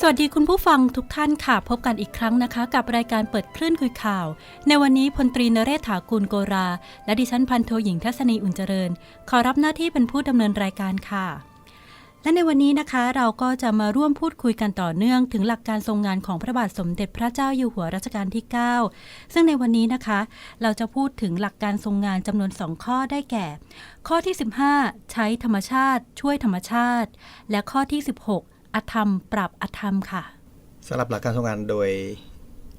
สวัสดีคุณผู้ฟังทุกท่านค่ะ พบกันอีกครั้งนะคะ กับรายการเปิดคลื่นคุยข่าว ในวันนี้พลตรีนเรศถากูลโกรา และดิฉันพันโทหญิงทัศนีอุ่นเจริญ ขอรับหน้าที่เป็นผู้ดำเนินรายการค่ะ และในวันนี้นะคะเราก็จะมาร่วมพูดคุยกันต่อเนื่องถึงหลักการทรงงานของพระบาทสมเด็จพระเจ้าอยู่หัวรัชกาลที่ 9 ซึ่งในวันนี้นะคะ เราจะพูดถึงหลักการทรงงานจำนวน 2 ข้อได้แก่ ข้อที่ 15 ใช้ธรรมชาติ ช่วยธรรมชาติ และข้อที่ 16 อธรรม ปรับอธรรมค่ะสำหรับหลักการทรงงานโดย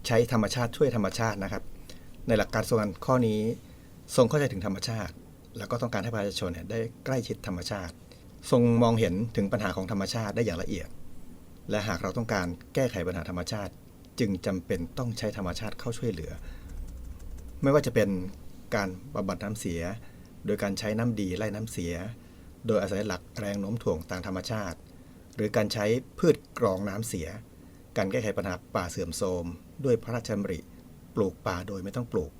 ใช้ธรรมชาติช่วยธรรมชาตินะครับ ในหลักการทรงงานข้อนี้ทรงเข้าใจถึงธรรมชาติ แล้วก็ต้องการให้ประชาชนเนี่ยได้ใกล้ชิดธรรมชาติ ทรงมองเห็นถึงปัญหาของธรรมชาติได้อย่างละเอียด และหากเราต้องการแก้ไขปัญหาธรรมชาติ จึงจำเป็นต้องใช้ธรรมชาติเข้าช่วยเหลือ ไม่ว่าจะเป็นการบำบัดน้ำเสีย โดยการใช้น้ำดีไล่น้ำเสีย โดยอาศัยหลักแรงโน้มถ่วงทางธรรมชาติ หรือการใช้พืชกรองน้ำเสีย การแก้ไขปัญหาป่าเสื่อมโทรม ด้วยพระราชดำริ ปลูกป่าโดยไม่ต้องปลูก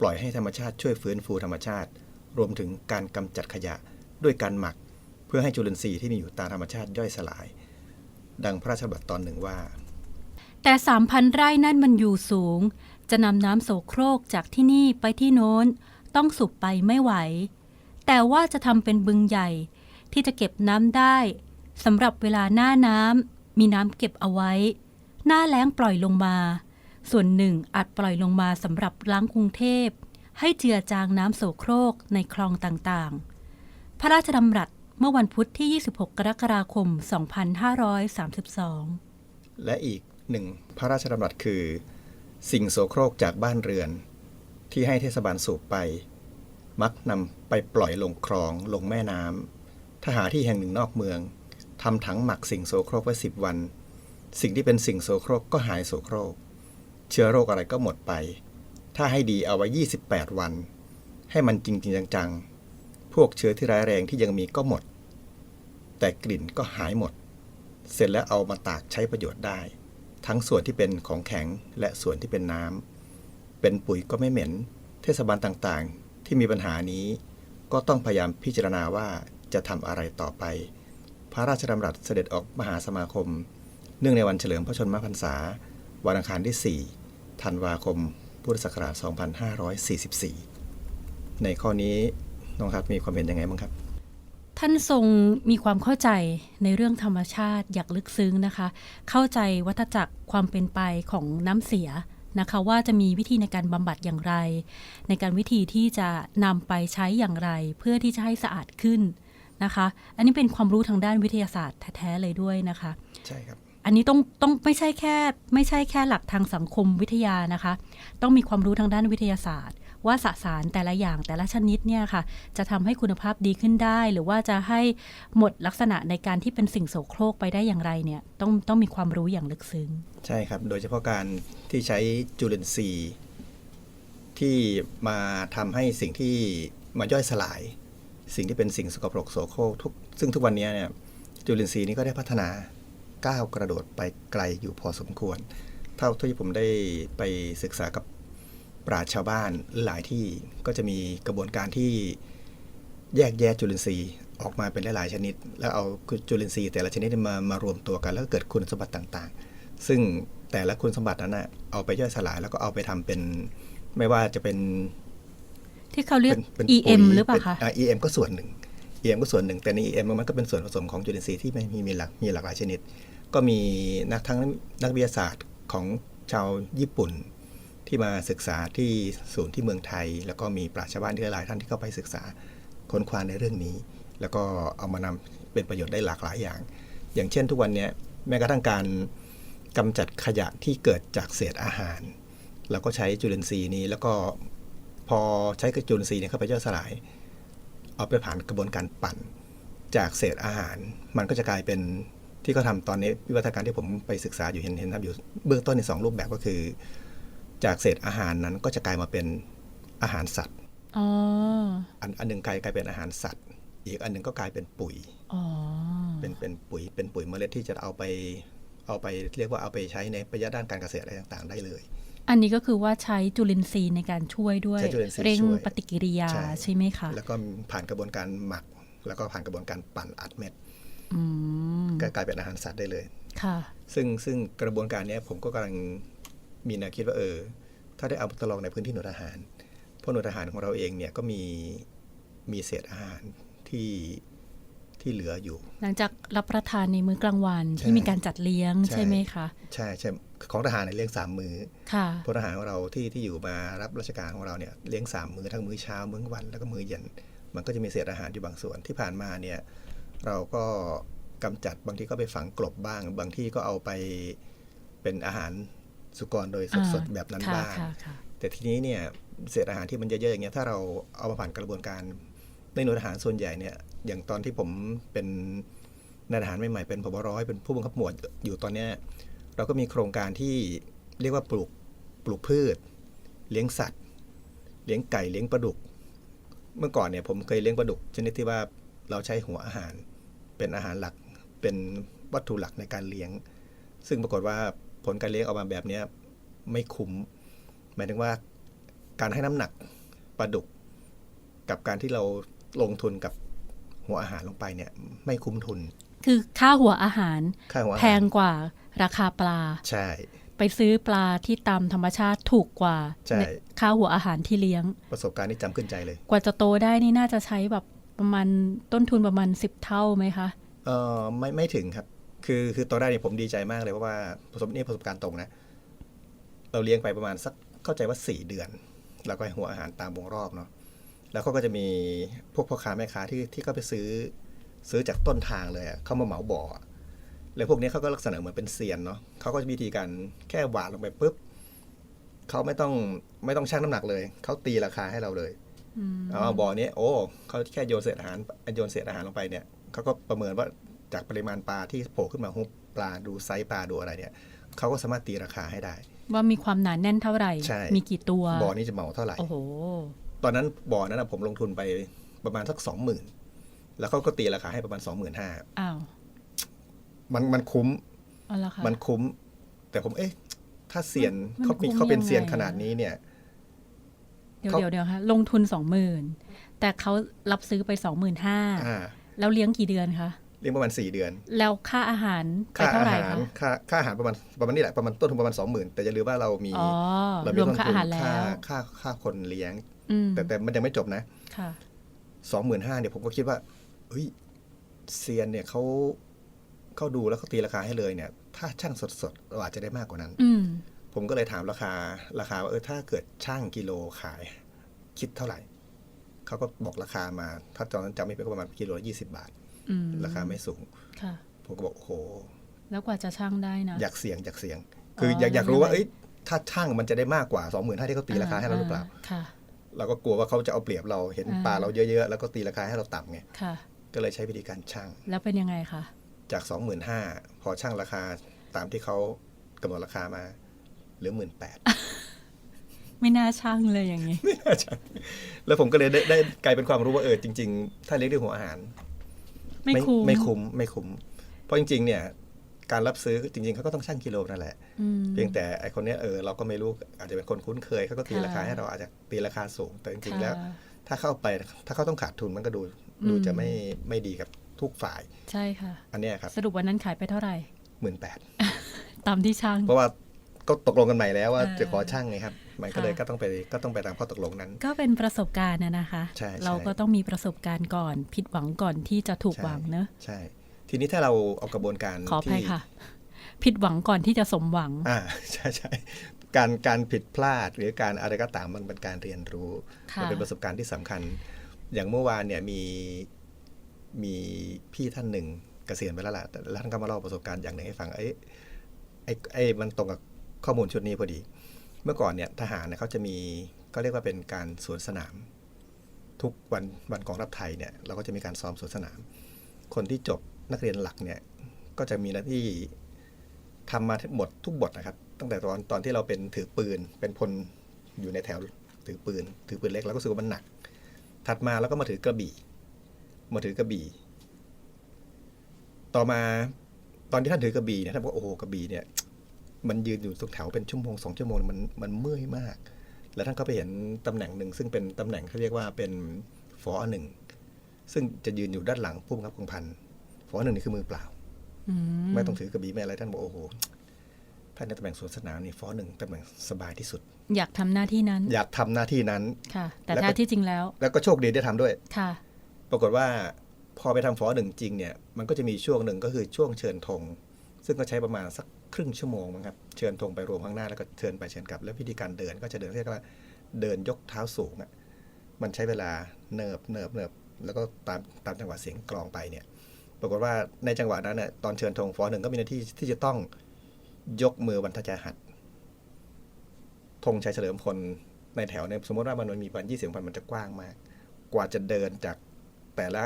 ปล่อยให้ธรรมชาติช่วยฟื้นฟูธรรมชาติ รวมถึงการกำจัดขยะด้วยการหมัก เพื่อให้จุลินทรีย์ที่มีอยู่ตามธรรมชาติย่อยสลาย ดังพระราชบัญญัติตอนหนึ่งว่า แต่สามพันไร่นั่นมันอยู่สูง จะนำน้ำโสโครกจากที่นี่ไปที่โน้น ต้องสูบไปไม่ไหว แต่ว่าจะทำเป็นบึงใหญ่ที่จะเก็บน้ำได้ สำหรับเวลาหน้าน้ำมีน้ำเก็บเอาไว้ หน้าแล้งปล่อยลงมา ส่วนหนึ่งอาจปล่อยลงมาสำหรับล้างกรุงเทพ ให้เจือจางน้ำโสโครกในคลองต่างๆ พระราชดำรัสเมื่อวันพุธที่ 26 กรกฎาคม 2532 และอีกหนึ่งพระราชดำรัสคือ สิ่งโสโครกจากบ้านเรือน ที่ให้เทศบาลสูบไป มักนำไปปล่อยลงคลองลงแม่น้ำถ้าหาที่แห่งหนึ่งนอกเมือง ทำถังหมักสิ่งโสโครกไว้สิบวัน สิ่งที่เป็นสิ่งโสโครกก็หายโสโครก เชื้อโรคอะไรก็หมดไป ถ้าให้ดีเอาไว้ 28 วัน ให้มันจริงจริงจังๆ พวกเชื้อที่ร้ายแรงที่ยังมีก็หมด แต่กลิ่นก็หายหมด เสร็จแล้วเอามาตากใช้ประโยชน์ได้ ทั้งส่วนที่เป็นของแข็งและส่วนที่เป็นน้ำเป็นปุ๋ยก็ไม่เหม็น เทศบาลต่างๆ ที่มีปัญหานี้ ก็ต้องพยายามพิจารณาว่าจะทำอะไรต่อไป พระราชดำรัสเสด็จออกมหาสมาคม เนื่องในวันเฉลิมพระชนมพรรษา วันอังคารที่ 4 ธันวาคม พุทธศักราช 2544 ในข้อนี้น้องครับมีความเห็นยังไงบ้างครับ ท่านทรงมีความเข้าใจในเรื่องธรรมชาติอย่างลึกซึ้งนะคะ เข้าใจวัฏจักรความเป็นไปของน้ำเสียนะคะว่าจะมีวิธีในการบำบัดอย่างไร ในการวิธีที่จะนำไปใช้อย่างไร เพื่อที่จะให้สะอาดขึ้น นะคะ อันนี้เป็นความรู้ทางด้านวิทยาศาสตร์แท้ๆเลยด้วยนะคะ ใช่ครับ อันนี้ต้องต้องไม่ใช่แค่ไม่ใช่แค่หลักทางสังคมวิทยานะคะ ต้องมีความรู้ทางด้านวิทยาศาสตร์ ว่าสสารแต่ละอย่างแต่ละชนิดเนี่ยค่ะ จะทำให้คุณภาพดีขึ้นได้ หรือว่าจะให้หมดลักษณะในการที่เป็นสิ่งโสโครกไปได้อย่างไรเนี่ยต้องต้องมีความรู้อย่างลึกซึ้ง ใช่ครับ โดยเฉพาะการที่ใช้จุลินทรีย์ที่มาทำให้สิ่งที่มาย่อยสลาย สิ่งที่เป็นสิ่งสกปรกโสโครกทุกซึ่งทุกวันนี้เนี่ยจุลินทรีย์นี้ก็ได้พัฒนาก้าวกระโดดไปไกลอยู่พอสมควร เท่าที่ผมได้ไปศึกษากับปราชญ์ชาวบ้านหลายที่ก็จะมีกระบวนการที่แยกแยะจุลินทรีย์ออกมาเป็นหลายชนิด แล้วเอาจุลินทรีย์แต่ละชนิดมามารวมตัวกัน แล้วก็เกิดคุณสมบัติต่างๆ ซึ่งแต่ละคุณสมบัตินั้นนะเอาไปย่อยสลายแล้วก็เอาไปทำเป็นไม่ว่าจะเป็น ที่เขาเรียกเป็นเป็น EM ปุ๋ยหรือเปล่าคะนอ่ EM ก็ส่วนหนึ่ง EM ก็ส่วนหนึ่ง แต่ใน EM มันก็เป็นส่วนผสมของจุลินทรีย์ที่ไม่มีมีหลักมีหลากหลายชนิด ก็มีนักทั้งนักวิทยาศาสตร์ของชาวญี่ปุ่นที่มาศึกษาที่ศูนย์ที่เมืองไทย แล้วก็มีปราชญ์ชาวบ้านที่หลายท่านที่เข้าไปศึกษาค้นคว้าในเรื่องนี้ แล้วก็เอามานำเป็นประโยชน์ได้หลากหลายอย่าง อย่างเช่นทุกวันเนี้ยแม้กระทั่งการกำจัดขยะที่เกิดจากเศษอาหารเราก็ใช้จุลินทรีย์นี้แล้วก็พ อใช้จุลินทรีย์เนี่ยเข้าไปย่อยสลาย เอาไปผ่านกระบวนการปั่น จากเศษอาหาร มันก็จะกลายเป็นที่เขาทำตอนนี้วิวัฒนาการที่ผมไปศึกษาอยู่เห็นเห็นทำอยู่เบื้องต้นในสองรูปแบบก็คือ จากเศษอาหารนั้นก็จะกลายมาเป็นอาหารสัตว์อ๋ออันอันหนึ่งกลายกลายเป็นอาหารสัตว์ อีกอันหนึ่งก็กลายเป็นปุ๋ยอ๋อเป็นเป็นปุ๋ยเป็นปุ๋ยเมล็ดที่จะเอาไปเอาไปเรียกว่าเอาไปใช้ในประโยชน์ด้านการเกษตรอะไรต่าง ๆ ได้เลย อันนี้ก็คือว่าใช้จุลินทรีย์ในการช่วยด้วย ใช้จุลินทรีย์เร่งช่วยปฏิกิริยาใช่ ใช่ไหมคะแล้วก็ผ่านกระบวนการหมัก แล้วก็ผ่านกระบวนการปั่นอัดเม็ดอืมก็กลายเป็นอาหารสัตว์ได้เลย ค่ะ ซึ่งซึ่งกระบวนการเนี้ยผมก็กำลังมีแนวคิดว่าเออ ถ้าได้เอามาทดลองในพื้นที่หน่วยทหารเพราะหน่วยทหารของเราเองเนี่ยก็มีมีเศษอาหารที่ที่เหลืออยู่ หลังจากรับประทานในมื้อกลางวันใช่ที่มีการจัดเลี้ยงใช่ใช่ไหมคะ ใช่ใช่ ของทหารเนี่ยเลี้ยงสามมือค่ะพลทหารของเราที่ที่อยู่มารับราชการของเราเนี่ยเลี้ยงสามมือทั้งมื้อเช้ามื้อกลางวันแล้วก็มื้อเย็น มันก็จะมีเศษอาหารอยู่บางส่วนที่ผ่านมาเนี่ยเราก็กำจัดบางทีก็ไปฝังกลบบ้าง บางที่ก็เอาไปเป็นอาหารสุกรโดยสดๆแบบนั้นค่ะบ้างค่ะค่ะแต่ทีนี้เนี่ยเศษอาหารที่มันเยอะๆอย่างเงี้ยถ้าเราเอามาผ่านกระบวนการในหน่วยทหารส่วนใหญ่เนี่ยอย่างตอนที่ผมเป็นนายทหารใหม่ๆเป็นพบร้อยเป็นผู้บังคับหมวดอยู่ตอนเนี้ย เราก็มีโครงการที่เรียกว่าปลูกปลูกพืช เลี้ยงสัตว์ เลี้ยงไก่เลี้ยงปลาดุก เมื่อก่อนเนี่ยผมเคยเลี้ยงปลาดุก ชนิดที่ว่าเราใช้หัวอาหาร เป็นอาหารหลักเป็นวัตถุหลักในการเลี้ยง ซึ่งปรากฏว่าผลการเลี้ยงออกมาแบบเนี้ยไม่คุ้ม หมายถึงว่าการให้น้ำหนักปลาดุก กับการที่เราลงทุนกับหัวอาหารลงไปเนี่ย ไม่คุ้มทุน คือค่าหัวอาหารค่าหัวอาแพหารงกว่า ราคาปลา ใช่ ไปซื้อปลาที่ตามธรรมชาติถูกกว่าใช่ในค่าหัวอาหารที่เลี้ยง ประสบการณ์นี้จำขึ้นใจเลย กว่าจะโตได้นี่น่าจะใช้แบบประมาณต้นทุนประมาณสิบเท่าไหมคะ เออไม่ไม่ถึงครับ คือคือตอนแรกเนี่ยผมดีใจมากเลยเพราะว่าประสบนี่ประสบการณ์ตรงนะ เราเลี้ยงไปประมาณสักเข้าใจว่าสี่เดือน แล้วก็ให้หัวอาหารตามวงรอบเนาะแล้วเขาก็จะมีพวกพ่อค้าแม่ค้าที่ที่เขาไปซื้อ ซื้อจากต้นทางเลยอะเข้ามาเหมาบ่อ อะแล้วพวกนี้เขาก็ลักษณะเหมือนเป็นเซียนเนาะเขาก็จะมีวิธีการแค่หวานลงไปปุ๊บเขาไม่ต้องไม่ต้องชั่งน้ำหนักเลย เขาตีราคาให้เราเลยอืมเอาบ่อนี้โอ้เขาแค่โยนเศษอาหารโยนเศษอาหารลงไปเนี่ยเขาก็ประเมินว่าจากปริมาณปลาที่โผล่ขึ้นมาฮุบปลาดูไซส์ปลาดูอะไรเนี่ยเขาก็สามารถตีราคาให้ได้ ว่ามีความหนาแน่นเท่าไหร่ใช่มีกี่ตัวบ่อนี้จะเหมาเท่าไหร่โอ้โหตอนนั้นบ่อนั้นนะผมลงทุนไปประมาณสักสองหมื่นแล้วเขาก็ตีราคาให้ประมาณสองหมื่นห้าอ้าว มันมันคุ้มเอาละค่ะมันคุ้ม แต่ผมเอ๊ะ ถ้าเซียนมันเขามีคุ้มเขาเป็นยังไงเซียนอะขนาดนี้เนี่ย เดี๋ยวเขาเดี๋ยวเดี๋ยวค่ะลงทุนสองหมื่นแต่เขารับซื้อไปสองหมื่นห้าอ่าแล้วเลี้ยงกี่เดือนคะเลี้ยงประมาณสี่เดือน แล้วค่าอาหารไปค่าเท่าอาไหร่หารคะค่าค่าอาหารประมาณประมาณนี่แหละประมาณต้นทุนประมาณสองหมื่นแต่อย่าลืมว่าเรามีอ๋อเรารมีวมต้นค่าทุอานหารแล้ค่าวค่าค่าคนเลี้ยงอืมแต่แต่มันยังไม่จบนะค่ะสองหมื่นห้าเนี่ยผมก็คิดว่าเฮ้ยเซียนเนี่ยเขา เขาดูแล้วเขาตีราคาให้เลยเนี่ย ถ้าช่างสดๆเราอาจจะได้มากกว่านั้น อืม ผมก็เลยถามราคาราคาว่าเออถ้าเกิดช่างกิโลขาย คิดเท่าไหร่ เขาก็บอกราคามา ถ้าตอนนั้นจำไม่ผิดก็ประมาณกิโลละยี่สิบาท อืมราคาไม่สูง ค่ะ ผมก็บอกโอ้โห แล้วกว่าจะช่างได้นะ อยากเสี่ยงอยากเสี่ยง คือออยากอยากรู้ว่ายังไงเอ้ยถ้าช่างมันจะได้มากกว่าสองหมื่นห้าที่เขาตีราคาให้เราหรือเปล่า ค่ะ เราก็กลัวว่าเขาจะเอาเปรียบเราเห็นอ่า ปลาเราเยอะๆแล้วก็ตีราคาให้เราต่ำไงค่ะ ก็เลยใช้วิธีการช่าง แล้วเป็นยังไงคะ จาก 25,000 พอช่างราคาตามที่เขากำหนดราคามาเหลือหมื่นแปดไม่น่าช่างเลยอย่างนี้แล้วผมก็เลยได้ได้กลายเป็นความรู้ว่าเออจริง ๆ ถ้าเลี้ยงด้วยหัวอาหาร ไม่คุ้มไม่คุ้มไม่คุ้มเพราะจริง ๆ เนี่ย การรับซื้อจริง ๆเขาก็ต้องช่างกิโลนั่นแหละอืมเพียงแต่ไอคนเนี้ยเออเราก็ไม่รู้อาจจะเป็นคนคุ้นเคยเขาก็ตีค่ะราคาให้เราอาจจะตีราคาสูงแต่จริงๆแล้วค่ะถ้าเข้าไปถ้าเขาต้องขาดทุนมันก็ดูอืมดูจะไม่ไม่ดีกับ ทุกฝ่าย ใช่ค่ะ อันเนี้ยครับ สรุปวันนั้นขายไปเท่าไหร่หมื่นแปดตามที่ช่าง เพราะว่าก็ตกลงกันใหม่แล้วว่าเออจะขอช่างไงครับ มันก็เลยค่ะก็ต้องไปก็ต้องไปตามข้อตกลงนั้น ก็เป็นประสบการณ์นะนะคะใช่ใช่เราก็ต้องมีประสบการณ์ก่อน ผิดหวังก่อนที่จะถูกใช่หวังเนอะใช่ ทีนี้ถ้าเราเอากระบวนการขออภัยที่ค่ะ ผิดหวังก่อนที่จะสมหวัง อ่าใช่ใช่การการผิดพลาดหรือการอะไรก็ตามมันเป็นการเรียนรู้ค่ะมัเป็นประสบการณ์ที่สำคัญ อย่างเมื่อวานเนี่ยมี มีพี่ท่านหนึ่งเกษียณไปแล้วล่ะแต่แล้วท่านก็มาเล่าประสบการณ์อย่างหนึ่งให้ฟังไอ้ไอ้ไอ้มันตรงกับข้อมูลชุดนี้พอดี เมื่อก่อนเนี่ยทหารเนี่ยเขาจะมีก็เรียกว่าเป็นการสวนสนาม ทุกวันวันกองรับไทยเนี่ยเราก็จะมีการซ้อมสวนสนาม คนที่จบนักเรียนหลักเนี่ยก็จะมีหน้าที่ทำมาหมดทุกบทนะครับ ตั้งแต่ตอนตอนที่เราเป็นถือปืน เป็นพลอยู่ในแถวถือปืน ถือปืนเล็กเราก็รู้สึกว่ามันหนัก ถัดมาแล้วก็มาถือกระบี่ มาถือกระบี่ ต่อมาตอนที่ท่านถือกระบี่เนี่ยท่านบอกว่าโอ้โหกระบี่เนี่ยมันยืนอยู่ตรงแถวเป็นชั่วโมงสองชั่วโมงมันมันเมื่อยมาก แล้วท่านก็ไปเห็นตำแหน่งหนึ่งซึ่งเป็นตำแหน่งเขาเรียกว่าเป็นฟอหนึ่งซึ่งจะยืนอยู่ด้านหลังผู้บังคับกองพันฟอหนึ่งนี่คือมือเปล่าอืมไม่ต้องถือกระบี่ไม่อะไรท่านบอกโอ้โหท่านในตำแหน่งสวนสนามนี่ฟอหนึ่งตำแหน่งสบายที่สุด อยากทำหน้าที่นั้น อยากทำหน้าที่นั้นค่ะ แต่แล้วก็แท้ที่จริงแล้ว แล้วก็โชคดีได้ทำด้วยค่ะ ปรากฏว่าพอไปทำฟอหนึ่งจริงเนี่ยมันก็จะมีช่วงหนึ่งก็คือช่วงเชิญธงซึ่งก็ใช้ประมาณสักครึ่งชั่วโมงมั้งครับเชิญธงไปรวมข้างหน้าแล้วก็เชิญไปเชิญกลับ แล้วพิธีการเดินก็จะเดินเรียกว่าเดินยกเท้าสูงอะมันใช้เวลาเนิบเนิบเนิบแล้วก็ตามตามจังหวะเสียงกลองไปเนี่ยปรากฏว่าในจังหวะนั้นเนี่ยตอนเชิญธงฟอหนึ่งก็มีหน้าที่ที่จะต้องยกมือบรรทจาหัดธงชัยเฉลิมพลในแถวเนี่ยสมมติว่ามันมีพันยี่สิบพันมันจะกว้างมาก กว่าจะเดินจาก แต่ละ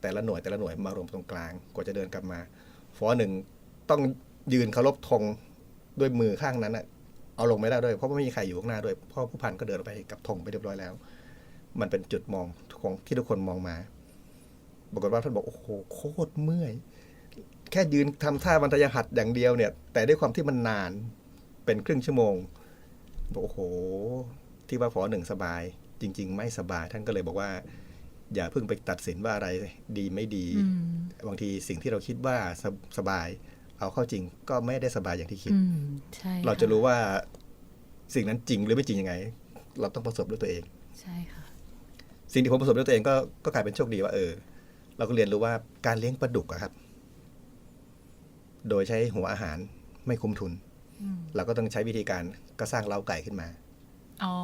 แต่ละหน่วยแต่ละหน่วยมารวมตรงกลางกว่าจะเดินกลับมาฟอหนึ่งต้องยืนเคารพธงด้วยมือข้างนั้นอะเอาลงไม่ได้ด้วยเพราะว่าไม่มีใครอยู่ข้างหน้าด้วยเพราะผู้พันก็เดินไปกับธงไปเรียบร้อยแล้ว มันเป็นจุดมองของที่ทุกคนมองมาปรากฏว่าท่านบอกโอ้โหโคตรเมื่อย แค่ยืนทำท่าบรรทยหัดอย่างเดียวเนี่ย แต่ด้วยความที่มันนานเป็นครึ่งชั่วโมงบอกโอ้โห ที่ว่าฟอหนึ่งสบาย จริง ๆ ไม่สบายท่านก็เลยบอกว่า อย่าเพิ่งไปตัดสินว่าอะไรดีไม่ดีอืมบางทีสิ่งที่เราคิดว่าสบสบาย เอาเข้าจริงก็ไม่ได้สบายอย่างที่คิดอืมใช่เราจะค่รู้ว่าสิ่งนั้นจริงหรือไม่จริงยังไง เราต้องประสบด้วยตัวเอง ใช่ค่ะ สิ่งที่ผมประสบด้วยตัวเองก็ก็กลายเป็นโชคดีว่า เออ เราก็เรียนรู้ว่าการเลี้ยงปลาดุกอะครับ โดยใช้หัวอาหารไม่คุ้มทุนอืมเราก็ต้องใช้วิธีการก็สร้างเล้าไก่ขึ้นมา อ๋อ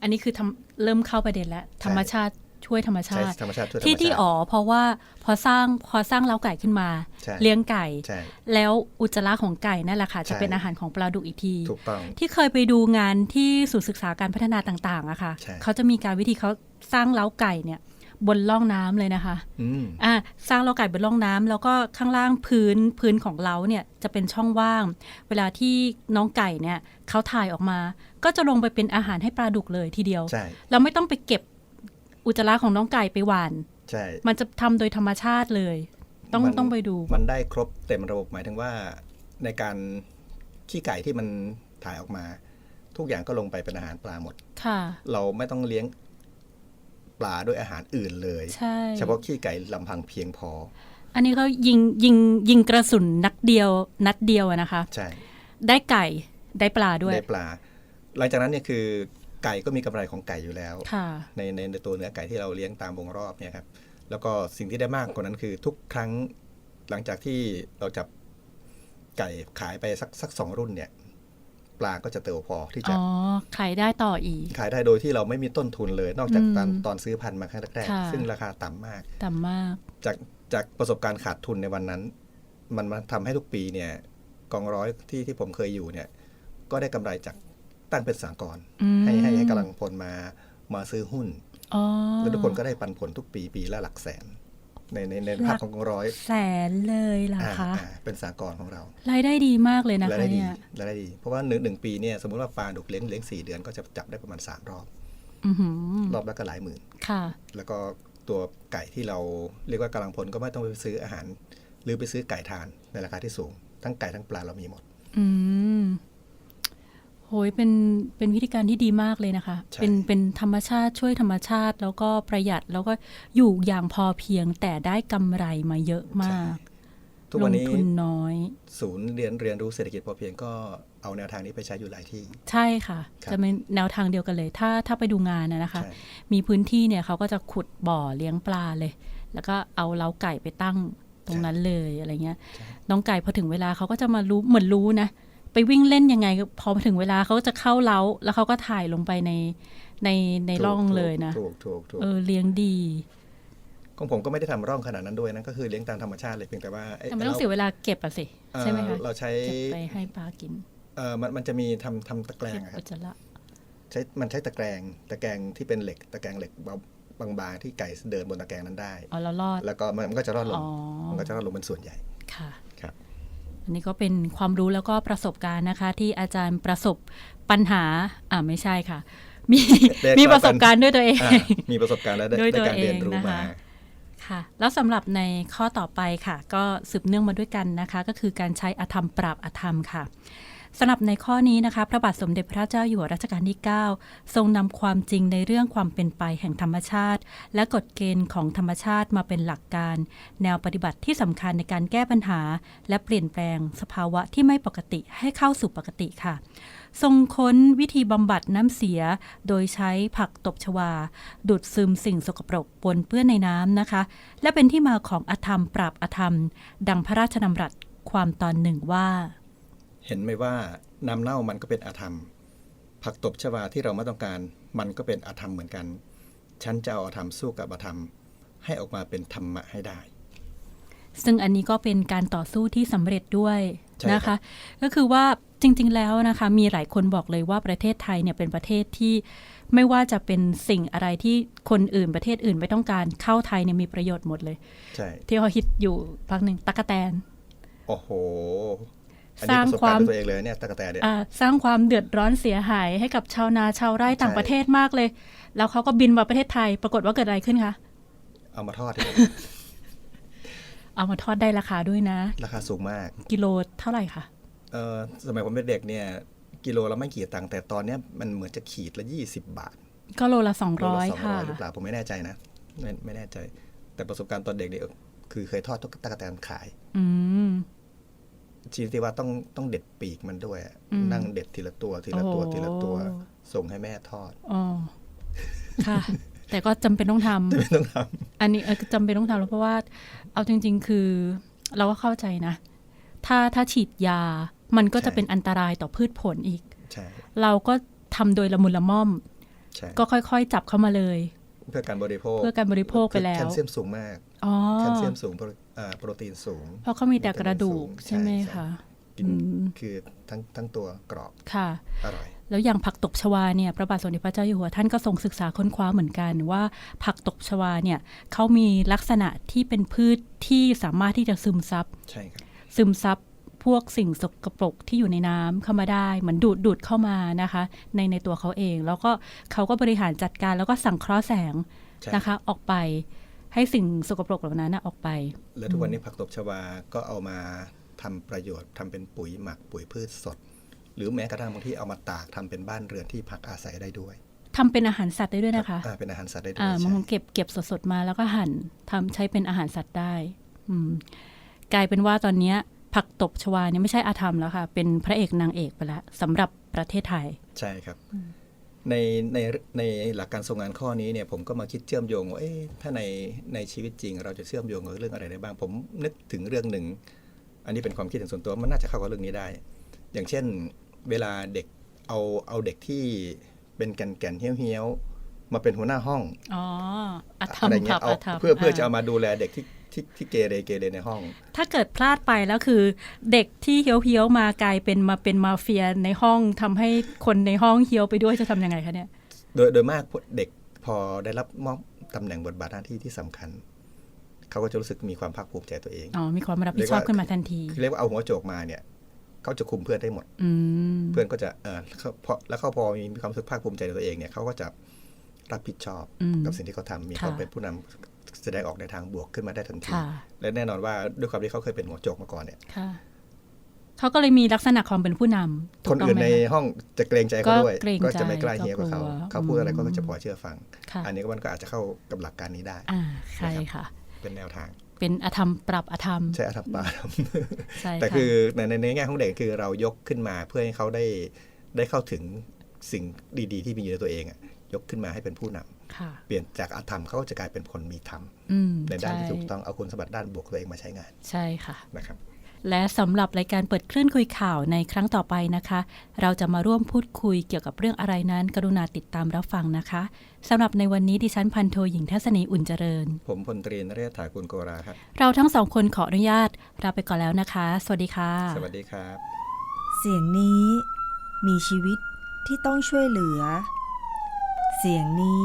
อันนี้คือทำเริ่มเข้าประเด็นแล้ว ธรรมชาติ ช่วยธรรมชาใช้ติธรรมชาติช่วยธรรมที่ที่ชาติอ๋อเพราะว่าพอสร้างพอสร้างเล้าไก่ขึ้นมาใช่เลี้ยงไก่ใช่แล้วอุจจาระของไก่นั่นแหละค่ะ จะใช่เป็นอาหารของปลาดุกอีกทีถูกต้องที่เคยไปดูงานที่ศูนย์ศึกษาการพัฒนาต่างๆอะค่ะใช่เขาจะมีการวิธีเขาสร้างเล้าไก่เนี่ยบนล่องน้ำเลยนะคะอืมอ่าสร้างเล้าไก่บนร่องน้ำแล้วก็ข้างล่างพื้นพื้นของเล้าเนี่ยจะเป็นช่องว่าง เวลาที่น้องไก่เนี่ยเขาถ่ายออกมา ก็จะลงไปเป็นอาหารให้ปลาดุกเลยทีเดียวใช่เราไม่ต้องไปเก็บ อุจจาระของน้องไก่ไปหวาน ใช่ มันจะทำโดยธรรมชาติเลย ต้องมันต้องไปดู มันได้ครบเต็มระบบหมายถึงว่าในการขี้ไก่ที่มันถ่ายออกมา ทุกอย่างก็ลงไปเป็นอาหารปลาหมด ค่ะ เราไม่ต้องเลี้ยงปลาด้วยอาหารอื่นเลยใช่เฉพาะขี้ไก่ลำพังเพียงพอ อันนี้เขายิงยิงยิงกระสุนนัดเดียว นัดเดียวอะนะคะ ใช่ ได้ไก่ได้ปลาด้วย ได้ปลา หลังจากนั้นเนี่ยคือ ไก่ก็มีกำไรของไก่อยู่แล้วค่ะในในในตัวเนื้อไก่ที่เราเลี้ยงตามวงรอบเนี่ยครับแล้วก็สิ่งที่ได้มากกว่านั้นคือทุกครั้งหลังจากที่เราจับไก่ขายไปสักสักสองรุ่นเนี่ย ปลาก็จะเติบพอที่จะอ๋อขายได้ต่ออีก ขายได้โดยที่เราไม่มีต้นทุนเลย นอกจากอืมตอนตอนซื้อพันธุ์มาครั้งแรกค่ะๆซึ่งราคาต่ำมาก ต่ำมาก จากจากประสบการณ์ขาดทุนในวันนั้น มันมาทำให้ทุกปีเนี่ยกองร้อยที่ที่ผมเคยอยู่เนี่ย ก็ได้กำไรจาก ตั้งเป็นสากลอืมให้ให้ให้กำลังพลมามาซื้อหุ้นอ๋อแล้วทุกคนก็ได้ปันผลทุกปีปีละหลักแสน ในในในหลักภาพของกองร้อยแสนเลยล่ะอ่าคะอ่าเป็นสากลของเรารายได้ดีมากเลยนะรายคะได้ดีเนี่ยรายได้ดี เพราะว่าหนึ่งหนึ่งปีเนี่ยสมมติว่าปลาดุกเลี้ยงเลี้ยงสี่เดือนก็จะจับได้ประมาณสามรอบอือหือรอบละก็หลายหมื่นค่ะ แล้วก็ตัวไก่ที่เราเรียกว่ากำลังพลก็ไม่ต้องไปซื้ออาหาร หรือไปซื้อไก่ทานในราคาที่สูง ทั้งไก่ทั้งปลาเรามีหมด อืม โหยเป็นเป็นวิธีการที่ดีมากเลยนะคะใช่เป็นเป็นธรรมชาติช่วยธรรมชาติ แล้วก็ประหยัดแล้วก็อยู่อย่างพอเพียงแต่ได้กำไรมาเยอะมาก ทุกลวันงนี้ทุนน้อย ศูนย์เรียนเรียนรู้เศรษฐกิจพอเพียงก็เอาแนวทางนี้ไปใช้อยู่หลายที่ ใช่ค่ะครับจะเป็นแนวทางเดียวกันเลย ถ้าถ้าไปดูงานนะนะคะใช่มีพื้นที่เนี่ยเขาก็จะขุดบ่อเลี้ยงปลาเลย แล้วก็เอาเล้าไก่ไปตั้งตรงนั้นเลยอะไรเงี้ยใช่น้องไก่พอถึงเวลาเขาก็จะมารู้เหมือนรู้นะ ไปวิ่งเล่นยังไงพอมาถึงเวลาเขาก็จะเข้าเล้า แล้วเขาก็ถ่ายลงไปในในในร่องเลยนะถูกถูกถูกเออเลี้ยงดีของผมก็ไม่ได้ทำร่องขนาดนั้นด้วยนะก็คือเลี้ยงตามธรรมชาติเลยเพียงแต่ว่าเแต่ไม่ต้องเสียเวลาเก็บอะสิเอ่อใช่ไหมคะเราใช้เก็บไปให้ปลากินเออมันมันจะมีทำทำตะแกรเก็งบอะคอุรับจจาระใช้มันใช้ตะแกรงตะแกรงที่เป็นเหล็ก ตะแกรงเหล็กเบาบางๆที่ไก่เดินบนตะแกรงนั้นได้อ๋อแล้วรอดแล้วก็มันมันก็จะรอดลอ๋งอมันก็จะรอดลงเป็นส่วนใหญ่ค่ะครับ อันนี้ก็เป็นความรู้แล้วก็ประสบการณ์นะคะ ที่อาจารย์ประสบปัญหาอ่าไม่ใช่ค่ะ มีเรียกว่ามีประสบการณ์ด้วยตัวเองอ่ามีประสบการณ์และได้ด้วยได้ตัวการเรียนรู้เองนะคะมาค่ะแล้วสำหรับในข้อต่อไปค่ะ ก็สืบเนื่องมาด้วยกันนะคะ ก็คือการใช้อธรรมปราบอธรรมค่ะ สำหรับในข้อนี้นะคะพระบาทสมเด็จพระเจ้าอยู่หัวรัชกาลที่ 9 ทรงนำความจริงในเรื่องความเป็นไปแห่งธรรมชาติ และกฎเกณฑ์ของธรรมชาติมาเป็นหลักการ แนวปฏิบัติที่สำคัญในการแก้ปัญหา และเปลี่ยนแปลงสภาวะที่ไม่ปกติให้เข้าสู่ปกติค่ะทรงค้นวิธีบำบัดน้ำเสีย โดยใช้ผักตบชวา ดูดซึมสิ่งสกปรกปนเปื้อนในน้ำนะคะ และเป็นที่มาของอธรรมปราบอธรรม ดังพระราชดำรัสความตอนหนึ่งว่า เห็นไหมว่าน้ำเน่ามันก็เป็นอาธรรม ผักตบชวาที่เราไม่ต้องการ มันก็เป็นอาธรรมเหมือนกัน ฉันจะเอาอาธรรมสู้กับอาธรรม ให้ออกมาเป็นธรรมะให้ได้ ซึ่งอันนี้ก็เป็นการต่อสู้ที่สำเร็จด้วยใช่นะครัคะบก็คือว่าจริง ๆ แล้วนะคะ มีหลายคนบอกเลยว่าประเทศไทยเนี่ยเป็นประเทศที่ไม่ว่าจะเป็นสิ่งอะไรที่คนอื่นประเทศอื่นไม่ต้องการเข้าไทยเนี่ยมีประโยชน์หมดเลย ใช่ ที่เขาฮิตอยู่พักหนึ่งตะกะแตน โอ้โหอัน สนี้ร้างประสบควาการมณ์ด้วยตัวเองเลยเนี่ยตะกะแตนเนี่ยอ่าสร้างความเดือดร้อนเสียหายให้กับชาวนาชาวไร่ต่างใช่ประเทศมากเลย แล้วเขาก็บินมาประเทศไทย ปรากฏว่าเกิดอะไรขึ้นคะเอามาทอดที่นี่เอามาทอดได้ราคาด้วยนะ ราคาสูงมาก กิโลเท่าไหร่คะเออสมัยผมเป็นเด็กเนี่ย กิโลละไม่กี่ตังค์แต่ตอนเนี้ยมันเหมือนจะขีดละยี่สิบบาท ก็โลละสองโลร้อละยสองค่ะร้อยหรือเปล่าผมไม่แน่ใจนะไม่ไม่แน่ใจ แต่ประสบการณ์ตอนเด็กเนี่ยคือเคยทอดตะกะแตนขาย อืม ชีวิตที่ว่าต้องต้องเด็ดปีกมันด้วยอะอืมนั่งเด็ดทีละตัวทีละตัวโอ้ทีละตัว ส่งให้แม่ทอดอ๋อค่ะ แต่ก็จำเป็นต้องทำไม่ต้องทอันนี้เออจำเป็นต้องทำแล้วเพราะว่า เอาจริง ๆ คือ เราก็เข้าใจนะ ถ้าถ้าฉีดยามันก็จะเป็นอันตรายต่อพืชผลอีกำใช่เราก็ทำโดยละมุนละม่อมใช่ก็ค่อยๆ จับเข้ามาเลย เพื่อการบริโภค เพื่อการบริโภคไปแล้วแคลเซียมสูงมากอ๋อ แคลเซียมสูงโปรอ่าโปรตีนสูง เพราะเขามีแต่กระดูกใช่ใช่ไหมใช่คะกินอืมคือทั้งทั้งตัวกรอบค่ะอร่อยแล้วอย่างผักตบชวาเนี่ยพระบาทสมเด็จพระเจ้าอยู่หัวท่านก็ทรงศึกษาค้นคว้าเหมือนกันว่า ผักตบชวาเนี่ยเขามีลักษณะที่เป็นพืชที่สามารถที่จะซึมซับใช่ครับซึมซับพวกสิ่งสกปรกที่อยู่ในน้ำเข้ามาได้ เหมือนดูดดูดเข้ามานะคะ ในในตัวเขาเอง แล้วก็เขาก็บริหารจัดการแล้วก็สังเคราะห์แสงใช่นะคะออกไป ให้สิ่งสกปรกเหล่านั้นนะออกไป แล้วทุกวันนี้ผักตบชวาก็เอามาทำประโยชน์ทำเป็นปุ๋ยหมักปุ๋ยพืชสด หรือแม้กระทั่งบางที่เอามาตากทำเป็นบ้านเรือนที่พักอาศัยได้ด้วยทำเป็นอาหารสัตว์ได้ด้วยนะคะอ่าเป็นอาหารสัตว์ได้ด้วยอ่าบางใช่คนเก็บเก็บสดๆมาแล้วก็หั่นทำใช้เป็นอาหารสัตว์ได้ อืมกลายเป็นว่าตอนเนี้ยผักตบชวาเนี่ยไม่ใช่อาธรรมแล้วค่ะ เป็นพระเอกนางเอกไปแล้วสำหรับประเทศไทย ใช่ครับ ในในในหลักการทรงงานข้อนี้เนี่ยผมก็มาคิดเชื่อมโยงว่าเอ๊ะถ้าในในชีวิตจริง เราจะเชื่อมโยงกับเรื่องอะไรได้บ้าง ผมนึกถึงเรื่องหนึ่ง อันนี้เป็นความคิดเห็นส่วนตัวมันน่าจะเข้ากับเรื่องนี้ได้ อย่างเช่น เวลาเด็กเอาเอาเด็กที่เป็นแก่นแก่นๆเหี้ยวๆมาเป็นหัวหน้าห้องอ๋ออาธรรมอะไรผัเงี้บยเอาอาธรรมเพื่อเพื่อจะเอามาดูแลเด็กที่ ที่ที่เกเรเกเรในห้อง ถ้าเกิดพลาดไปแล้วคือเด็กที่เฮี้ยวๆมากลายเป็นมาเป็นมาเฟียในห้องทำให้คนในห้องเฮี้ยวไปด้วยจะทำยังไงคะเนี่ย โดยโดยมากเด็กพอได้รับมอบตำแหน่งบทบาทหน้าที่ที่สำคัญ เขาก็จะรู้สึกมีความภาคภูมิใจตัวเองอ๋อมีความรับผิดชอบขึ้นมาทันทีคือเรียกว่าเอาหัวโจกมาเนี่ยเขาจะคุมเพื่อนได้หมดอืมเพื่อนก็จะเออเขาพอแล้วเขาพอมีความรู้สึกภาคภูมิใจในตัวเองเนี่ยเขาก็จะรับผิดชอบอืมกับสิ่งที่เขาทำมีค่ะเขาเป็นผู้นำ แสดงออกในทางบวกขึ้นมาได้ทันทีค่ะและแน่นอนว่าด้วยความที่เขาเคยเป็นหัวโจกมาก่อนเนี่ยค่ะเขาก็เลยมีลักษณะความเป็นผู้นำถูคนกต้งอื่นไหมในคะห้องจะเกรงใจเขาด้วย ก็เกรงใจก็จะไม่กล้าเฮียกับเขาก็กลัวเขาพูดอะไรอืมก็จะพอเชื่อฟังค่ะอันนี้ก็มันก็อาจจะเข้ากับหลักการนี้ได้อ่าใช่ค่ะ เป็นแนวทาง เป็นอธรรมปรับอธรรม ใช่อาทัปปาใช่แต่ค่ะคือในในในแง่ของเด็กคือเรายกขึ้นมาเพื่อให้เขาได้ได้เข้าถึงสิ่งดี ๆ ที่มีอยู่ในตัวเองอะยกขึ้นมาให้เป็นผู้นำค่ะ เปลี่ยนจากอาธรรมเขาก็จะกลายเป็นคนมีธรรมอืมในด้านใช่ที่ถูกต้องเอาคุณสมบัติด้านบวกตัวเองมาใช้งาน ใช่ค่ะนะครับและสำหรับรายการเปิดคลื่นคุยข่าวในครั้งต่อไปนะคะ เราจะมาร่วมพูดคุยเกี่ยวกับเรื่องอะไรนั้น กรุณาติดตามรับฟังนะคะสำหรับในวันนี้ดิฉันพันโทหญิงทัศนีอุ่นเจริญ ผมพลตรีนเรศถากุลโกราครับ เราทั้งสองคนขออนุญาตลาไปก่อนแล้วนะคะ สวัสดีค่ะ สวัสดีครับ เสียงนี้มีชีวิตที่ต้องช่วยเหลือ เสียงนี้